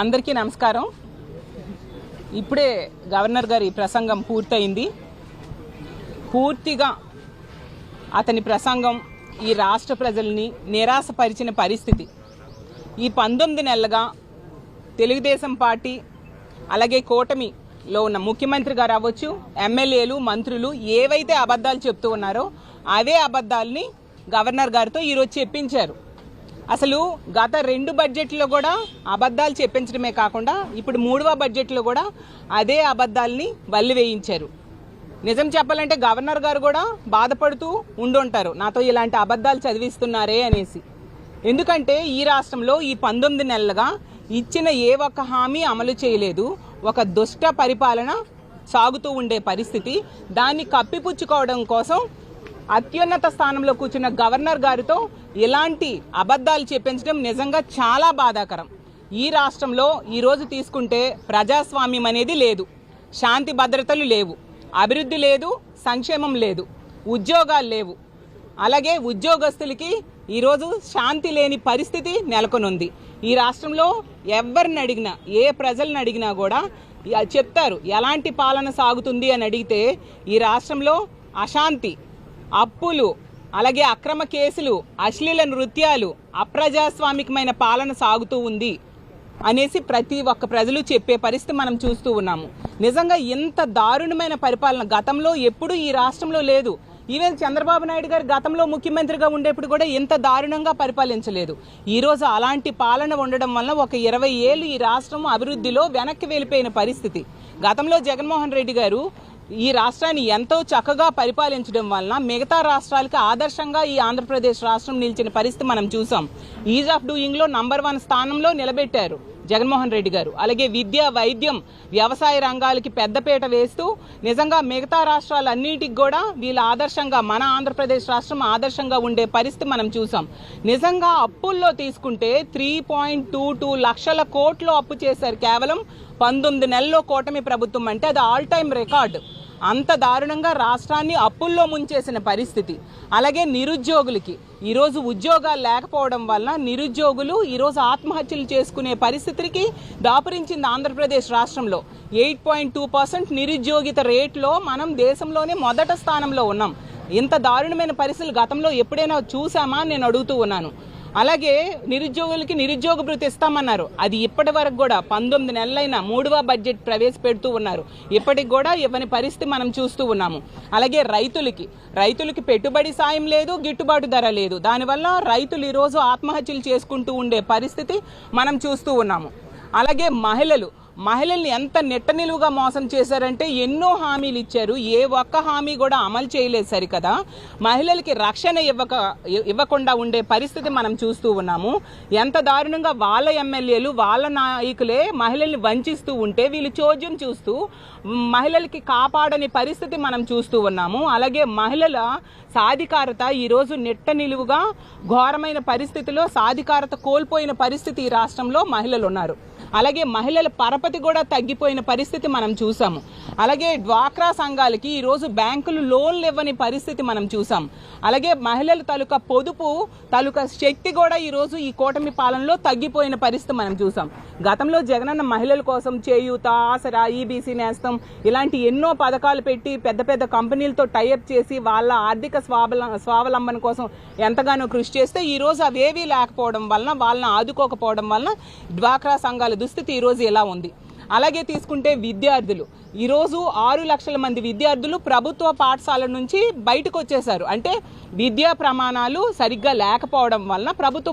అందరికీ నమస్కారం. ఇప్పుడే గవర్నర్ గారి ప్రసంగం పూర్తయింది. పూర్తిగా అతని ప్రసంగం ఈ రాష్ట్ర ప్రజల్ని నిరాశపరిచిన పరిస్థితి. ఈ పంతొమ్మిది నెలలుగా తెలుగుదేశం పార్టీ అలాగే కూటమిలో ఉన్న ముఖ్యమంత్రి గారు అవ్వచ్చు ఎమ్మెల్యేలు మంత్రులు ఏవైతే అబద్ధాలు చెప్తూ ఉన్నారో అవే అబద్ధాలని గవర్నర్ గారితో ఈరోజు చెప్పించారు. అసలు గత రెండు బడ్జెట్లో కూడా అబద్ధాలు చెప్పించడమే కాకుండా ఇప్పుడు మూడవ బడ్జెట్లో కూడా అదే అబద్ధాలని వల్లి వేయించారు. నిజం చెప్పాలంటే గవర్నర్ గారు కూడా బాధపడుతూ ఉండుంటారు. నాతో ఇలాంటి అబద్ధాలు చదివిస్తున్నారే అనేసి. ఎందుకంటే ఈ రాష్ట్రంలో ఈ పంతొమ్మిది నెలలుగా ఇచ్చిన ఏ ఒక్క హామీ అమలు చేయలేదు. ఒక దుష్ట పరిపాలన సాగుతూ ఉండే పరిస్థితి. దాన్ని కప్పిపుచ్చుకోవడం కోసం అత్యున్నత స్థానంలో కూర్చున్న గవర్నర్ గారితో ఇలాంటి అబద్ధాలు చెప్పించడం నిజంగా చాలా బాధాకరం. ఈ రాష్ట్రంలో ఈరోజు తీసుకుంటే ప్రజాస్వామ్యం అనేది లేదు. శాంతి భద్రతలు లేవు. అభివృద్ధి లేదు. సంక్షేమం లేదు. ఉద్యోగాలు లేవు. అలాగే ఉద్యోగస్తులకి ఈరోజు శాంతి లేని పరిస్థితి నెలకొనుంది. ఈ రాష్ట్రంలో ఎవరిని అడిగినా ఏ ప్రజలను అడిగినా కూడా చెప్తారు ఎలాంటి పాలన సాగుతుంది అని అడిగితే ఈ రాష్ట్రంలో అశాంతి అప్పులు అలాగే అక్రమ కేసులు అశ్లీల నృత్యాలు అప్రజాస్వామికమైన పాలన సాగుతూ ఉంది అనేసి ప్రతి ఒక్క ప్రజలు చెప్పే పరిస్థితి మనం చూస్తూ ఉన్నాము. నిజంగా ఇంత దారుణమైన పరిపాలన గతంలో ఎప్పుడూ ఈ రాష్ట్రంలో లేదు. ఈవెన్ చంద్రబాబు నాయుడు గారు గతంలో ముఖ్యమంత్రిగా ఉండేప్పుడు కూడా ఇంత దారుణంగా పరిపాలించలేదు. ఈరోజు అలాంటి పాలన ఉండడం వల్ల ఒక ఇరవై ఏళ్ళు ఈ రాష్ట్రం అభివృద్ధిలో వెనక్కి వెళ్ళిపోయిన పరిస్థితి. గతంలో జగన్మోహన్ రెడ్డి గారు ఈ రాష్ట్రాన్ని ఎంతో చక్కగా పరిపాలించడం వలన మిగతా రాష్ట్రాలకి ఆదర్శంగా ఈ ఆంధ్రప్రదేశ్ రాష్ట్రం నిలిచిన పరిస్థితి మనం చూసాం. ఈజ్ ఆఫ్ డూయింగ్లో నంబర్ వన్ స్థానంలో నిలబెట్టారు. జగన్మోహన్ రెడ్డి గారు. అలాగే విద్య వైద్యం వ్యవసాయ రంగాలకి పెద్దపీట వేస్తూ నిజంగా మిగతా రాష్ట్రాలన్నిటికి కూడా వీళ్ళ ఆదర్శంగా మన ఆంధ్రప్రదేశ్ రాష్ట్రం ఆదర్శంగా ఉండే పరిస్థితి మనం చూసాం. నిజంగా అప్పుల్లో తీసుకుంటే త్రీ పాయింట్ టూ టూ లక్షల కోట్లు అప్పు చేశారు కేవలం పంతొమ్మిది నెలల్లో కూటమి ప్రభుత్వం అంటే అది ఆల్ టైమ్ రికార్డు. అంత దారుణంగా రాష్ట్రాన్ని అప్పుల్లో ముంచేసిన పరిస్థితి. అలాగే నిరుద్యోగులకి. ఈరోజు ఉద్యోగాలు లేకపోవడం వల్ల నిరుద్యోగులు ఈరోజు ఆత్మహత్యలు చేసుకునే పరిస్థితికి దాపురించింది ఆంధ్రప్రదేశ్ రాష్ట్రంలో. ఎయిట్ పాయింట్ టూ పర్సెంట్ నిరుద్యోగిత రేట్లో మనం దేశంలోనే మొదట స్థానంలో ఉన్నాం. ఇంత దారుణమైన పరిస్థితులు గతంలో ఎప్పుడైనా చూసామా నేను అడుగుతూ ఉన్నాను. అలాగే నిరుద్యోగులకి నిరుద్యోగ భృతి ఇస్తామన్నారు. అది ఇప్పటి వరకు కూడా పంతొమ్మిది నెలలైన మూడవ బడ్జెట్ ప్రవేశపెడుతూ ఉన్నారు. ఇప్పటికి కూడా ఇవ్వని పరిస్థితి మనం చూస్తూ ఉన్నాము. అలాగే రైతులకి రైతులకి పెట్టుబడి సాయం లేదు గిట్టుబాటు ధర లేదు. దానివల్ల రైతులు ఈరోజు ఆత్మహత్యలు చేసుకుంటూ ఉండే పరిస్థితి మనం చూస్తూ ఉన్నాము. అలాగే మహిళలు మహిళల్ని ఎంత నెట్ట నిలువుగా మోసం చేశారంటే ఎన్నో హామీలు ఇచ్చారు. ఏ ఒక్క హామీ కూడా అమలు చేయలేదు సరికదా. మహిళలకి రక్షణ ఇవ్వక ఇవ్వకుండా ఉండే పరిస్థితి మనం చూస్తూ ఉన్నాము. ఎంత దారుణంగా వాళ్ళ ఎమ్మెల్యేలు వాళ్ళ నాయకులే మహిళల్ని వంచిస్తూ ఉంటే వీళ్ళు చోద్యం చూస్తూ మహిళలకి కాపాడని పరిస్థితి మనం చూస్తూ ఉన్నాము. అలాగే మహిళల సాధికారత ఈరోజు నెట్ట నిలువుగా ఘోరమైన పరిస్థితిలో సాధికారత కోల్పోయిన పరిస్థితి ఈ రాష్ట్రంలో మహిళలు ఉన్నారు. అలాగే మహిళల పరపతి కూడా తగ్గిపోయిన పరిస్థితి మనం చూసాము. అలాగే డ్వాక్రా సంఘాలకి ఈరోజు బ్యాంకులు లోన్లు ఇవ్వని పరిస్థితి మనం చూసాం. అలాగే మహిళల తాలూకా పొదుపు తాలూకా శక్తి కూడా ఈరోజు ఈ కూటమి పాలనలో తగ్గిపోయిన పరిస్థితి మనం చూసాం. గతంలో జగనన్న మహిళల కోసం చేయూత ఆసరా ఈబీసీ నేస్తం ఇలాంటి ఎన్నో పథకాలు పెట్టి పెద్ద పెద్ద కంపెనీలతో టైఅప్ చేసి వాళ్ళ ఆర్థిక స్వావల స్వావలంబన కోసం ఎంతగానో కృషి చేస్తే ఈ రోజు అవేవీ లేకపోవడం వలన వాళ్ళని ఆదుకోకపోవడం వలన డ్వాక్రా సంఘాల దుస్థితి ఈరోజు ఇలా ఉంది. అలాగే తీసుకుంటే విద్యార్థులు. ఈరోజు ఆరు లక్షల మంది విద్యార్థులు ప్రభుత్వ పాఠశాల నుంచి బయటకు వచ్చేసారు అంటే విద్యా ప్రమాణాలు సరిగ్గా లేకపోవడం వలన ప్రభుత్వ